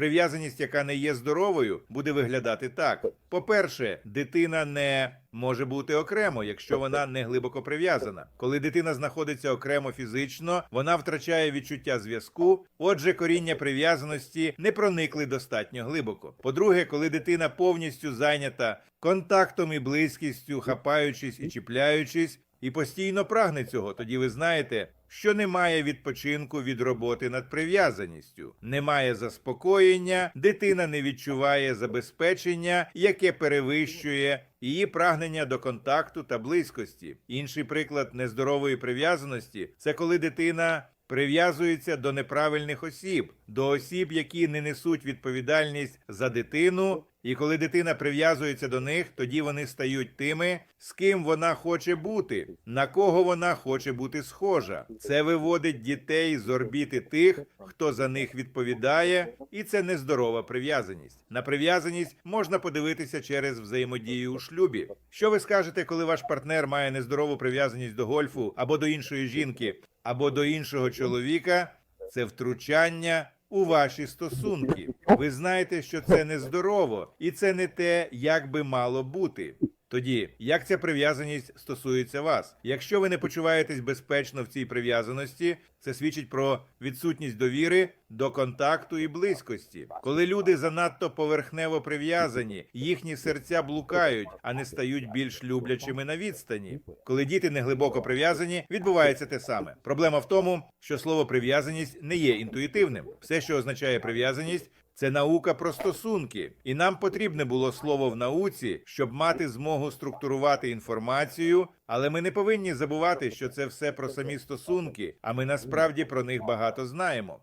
Прив'язаність, яка не є здоровою, буде виглядати так: по-перше, дитина не може бути окремо, якщо вона не глибоко прив'язана. Коли дитина знаходиться окремо фізично, вона втрачає відчуття зв'язку. Отже, коріння прив'язаності не проникли достатньо глибоко. По-друге, коли дитина повністю зайнята контактом і близькістю, хапаючись і чіпляючись, і постійно прагне цього, тоді ви знаєте, що немає відпочинку від роботи над прив'язаністю, немає заспокоєння, дитина не відчуває забезпечення, яке перевищує її прагнення до контакту та близькості. Інший приклад нездорової прив'язаності це коли дитина прив'язується до неправильних осіб, до осіб, які не несуть відповідальність за дитину. І коли дитина прив'язується до них, тоді вони стають тими, з ким вона хоче бути, на кого вона хоче бути схожа. Це виводить дітей з орбіти тих, хто за них відповідає, і це нездорова прив'язаність. На прив'язаність можна подивитися через взаємодію у шлюбі. Що ви скажете, коли ваш партнер має нездорову прив'язаність до гольфу або до іншої жінки, або до іншого чоловіка? Це втручання у ваші стосунки. Ви знаєте, що це нездорово, і це не те, як би мало бути. Тоді, як ця прив'язаність стосується вас? Якщо ви не почуваєтесь безпечно в цій прив'язаності, це свідчить про відсутність довіри до контакту і близькості. Коли люди занадто поверхнево прив'язані, їхні серця блукають, а не стають більш люблячими на відстані. Коли діти не глибоко прив'язані, відбувається те саме. Проблема в тому, що слово прив'язаність не є інтуїтивним. Все, що означає прив'язаність, це наука про стосунки, і нам потрібне було слово в науці, щоб мати змогу структурувати інформацію. Але ми не повинні забувати, що це все про самі стосунки, а ми насправді про них багато знаємо.